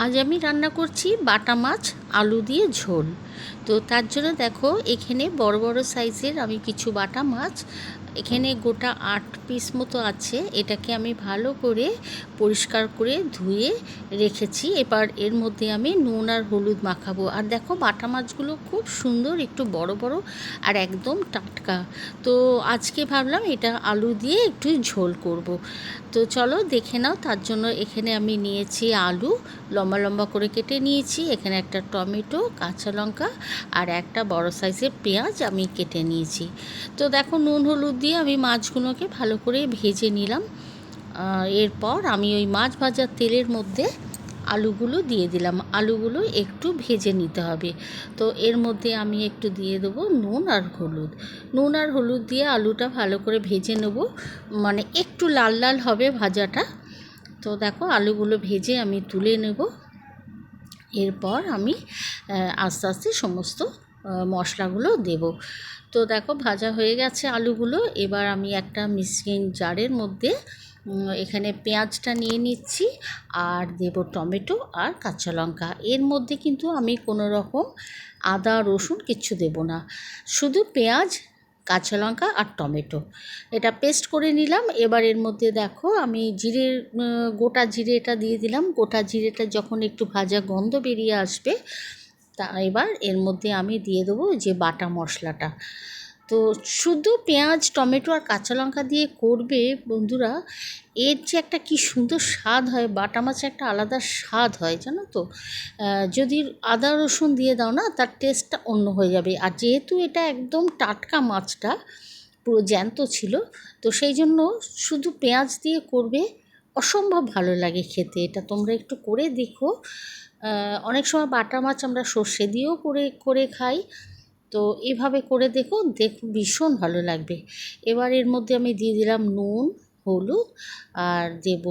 আজ আমি রান্না করছি বাটা মাছ, আলু দিয়ে ঝোল। তো তার জন্য দেখো, এখানে বড় বড় সাইজের আমি কিছু বাটা মাছ এখানে গোটা আট পিস মতো আছে। এটাকে আমি ভালো করে পরিষ্কার করে ধুয়ে রেখেছি। এবার এর মধ্যে আমি নুন আর হলুদ মাখাবো। আর দেখো বাটা মাছগুলো খুব সুন্দর, একটু বড় বড় আর একদম টাটকা। তো আজকে ভাবলাম এটা আলু দিয়ে একটু ঝোল করব। তো চলো দেখে নাও, তার জন্য এখানে আমি নিয়েছি আলু। লম্বা লম্বা করে কেটে নিয়েছি। এখানে একটা টমেটো, কাঁচা লঙ্কা আর একটা বড় সাইজের পেঁয়াজ আমি কেটে নিয়েছি। তো দেখো নুন হলুদ দিয়ে আমি মাছগুলোকে ভালো করে ভেজে নিলাম। এরপর আমি ওই মাছ ভাজার তেলের মধ্যে আলুগুলো দিয়ে দিলাম। আলুগুলো একটু ভেজে নিতে হবে। তো এর মধ্যে আমি একটু দিয়ে দেবো নুন আর হলুদ। নুন আর হলুদ দিয়ে আলুটা ভালো করে ভেজে নেব। মানে একটু লাল লাল হবে ভাজাটা। তো দেখো আলুগুলো ভেজে আমি তুলে নেব। এরপর আমি আস্তে আস্তে সমস্ত মশলাগুলো দেব। তো দেখো ভাজা হয়ে গেছে আলুগুলো। এবার আমি একটা মিক্সিং জারের মধ্যে এখানে পেঁয়াজটা নিয়ে নিচ্ছি আর দেব টমেটো আর কাঁচা লঙ্কা। এর মধ্যে কিন্তু আমি কোনো রকম আদা, রসুন কিচ্ছু দেব না। শুধু পেঁয়াজ, কাঁচা লঙ্কা আর টমেটো। এটা পেস্ট করে নিলাম। এবার এর মধ্যে দেখো আমি জিরের গোটা জিরেটা দিয়ে দিলাম। গোটা জিরেটা যখন একটু ভাজা গন্ধ বেরিয়ে আসবে তা এবার এর মধ্যে আমি দিয়ে দেবো যে বাটা মশলাটা। তো শুধু পেঁয়াজ, টমেটো আর কাঁচা লঙ্কা দিয়ে করবে বন্ধুরা, এর যে একটা কি সুন্দর স্বাদ হয়, বাটা মাছে একটা আলাদা স্বাদ হয়, জানো তো? যদি আদা রসুন দিয়ে দাও না, তার টেস্টটা অন্য হয়ে যাবে। আর যেহেতু এটা একদম টাটকা মাছটা, পুরো জ্যান্ত ছিল, তো সেই জন্য শুধু পেঁয়াজ দিয়ে করবে, অসম্ভব ভালো লাগে খেতে। এটা তোমরা একটু করে দেখো। অনেক সময় বাটা মাছ আমরা সর্ষে দিয়েও করে করে খাই। তো এভাবে করে দেখো দেখ ভীষণ ভালো লাগবে। এবার এর মধ্যে আমি দিয়ে দিলাম নুন, হলুদ আর দেব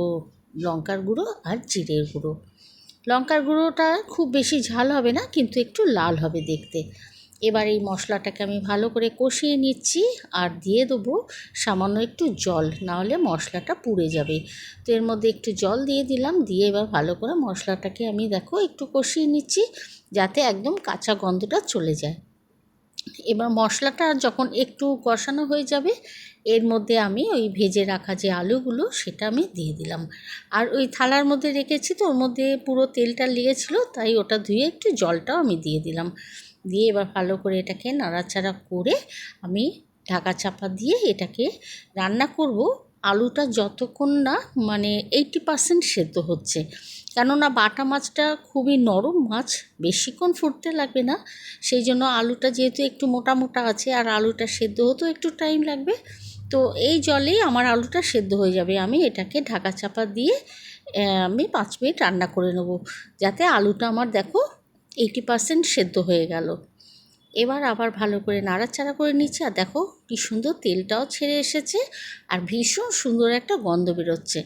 লঙ্কার গুঁড়ো আর জিরের গুঁড়ো। লঙ্কার গুঁড়োটা খুব বেশি ঝাল হবে না, কিন্তু একটু লাল হবে দেখতে। এবার এই মশলাটাকে আমি ভালো করে কষিয়ে নিচ্ছি আর দিয়ে দেবো সামান্য একটু জল, নাহলে মশলাটা পুড়ে যাবে। তো এর মধ্যে একটু জল দিয়ে দিলাম, দিয়ে এবার ভালো করে মশলাটাকে আমি দেখো একটু কষিয়ে নিচ্ছি যাতে একদম কাঁচা গন্ধটা চলে যায়। এবার মশলাটা যখন একটু কষানো হয়ে যাবে, এর মধ্যে আমি ওই ভেজে রাখা যে আলুগুলো সেটা আমি দিয়ে দিলাম। আর ওই থালার মধ্যে রেখেছি তো, ওর মধ্যে পুরো তেলটা লেগেছিলো তাই ওটা ধুয়ে একটু জলটাও আমি দিয়ে দিলাম। দিয়ে এবার ভালো করে এটাকে নাড়াচাড়া করে আমি ঢাকা চাপা দিয়ে এটাকে রান্না করব। আলুটা যতক্ষণ না মানে এইটি পার্সেন্ট সেদ্ধ হচ্ছে। কেননা বাটা মাছটা খুবই নরম মাছ, বেশিক্ষণ ফুটতে লাগবে না। সেই জন্য আলুটা যেহেতু একটু মোটা মোটা আছে আর আলুটা সেদ্ধ হতেও একটু টাইম লাগবে, তো এই জলেই আমার আলুটা সেদ্ধ হয়ে যাবে। আমি এটাকে ঢাকা চাপা দিয়ে আমি পাঁচ মিনিট রান্না করে নেব। যাতে আলুটা আমার দেখো এইটি পার্সেন্ট সেদ্ধ হয়ে গেল। এবার আবার ভালো করে নাড়াচাড়া করে নিচ্ছে আর দেখো কি সুন্দর তেলটাও ছেড়ে এসেছে আর ভীষণ সুন্দর একটা গন্ধ বেরোচ্ছে।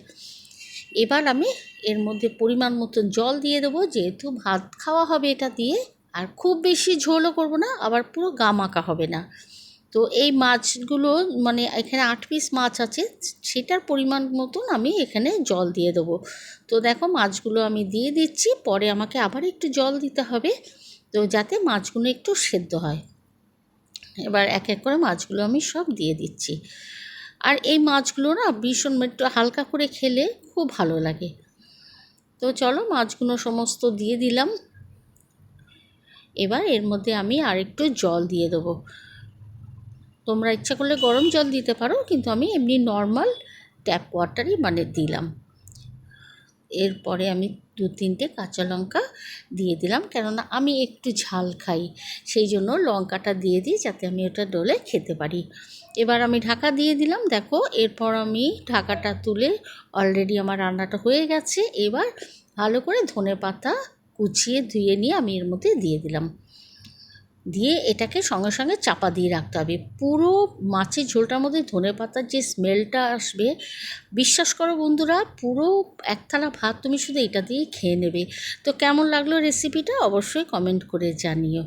এবার আমি এর মধ্যে পরিমাণ মতো জল দিয়ে দেবো, যেহেতু ভাত খাওয়া হবে এটা দিয়ে, আর খুব বেশি ঝোলও করব না, আবার পুরো গা মাখা হবে না। তো এই মাছগুলো মানে এখানে আট পিস মাছ আছে, সেটার পরিমাণ মতন আমি এখানে জল দিয়ে দেবো। তো দেখো মাছগুলো আমি দিয়ে দিচ্ছি, পরে আমাকে আবার একটু জল দিতে হবে, তো যাতে মাছগুলো একটু সেদ্ধ হয়। এবার এক এক করে মাছগুলো আমি সব দিয়ে দিচ্ছি। আর এই মাছগুলো না ভীষণ একটু হালকা করে খেলে খুব ভালো লাগে। তো চলো মাছগুলো সমস্ত দিয়ে দিলাম। এবার এর মধ্যে আমি আরেকটু জল দিয়ে দেবো। তোমরা ইচ্ছা করলে গরম জল দিতে পারো, কিন্তু আমি এমনি নর্মাল ট্যাপ ওয়াটারই মানে দিলাম। এরপরে আমি দু তিনটে কাঁচা লঙ্কা দিয়ে দিলাম, কেননা আমি একটু ঝাল খাই, সেই জন্য লঙ্কাটা দিয়ে দিই যাতে আমি ওটা ডলে খেতে পারি। এবার আমি ঢাকা দিয়ে দিলাম, দেখো, এরপর আমি ঢাকাটা তুলে অলরেডি আমার রান্নাটা হয়ে গেছে, এবার ভালো করে ধনে পাতা কুচিয়ে ধুয়ে নিয়ে আমি এর মধ্যে দিয়ে দিলাম। দিয়ে এটাকে সঙ্গে সঙ্গে চাপা দিয়ে রাখতে হবে। পুরো মাছের ঝোলটার মধ্যে ধনে পাতার যে স্মেলটা আসবে, বিশ্বাস করো বন্ধুরা, পুরো এক থালা ভাত তুমি শুধু এটা দিয়ে খেয়ে নেবে। তো কেমন লাগল রেসিপিটা অবশ্যই কমেন্ট করে জানিও।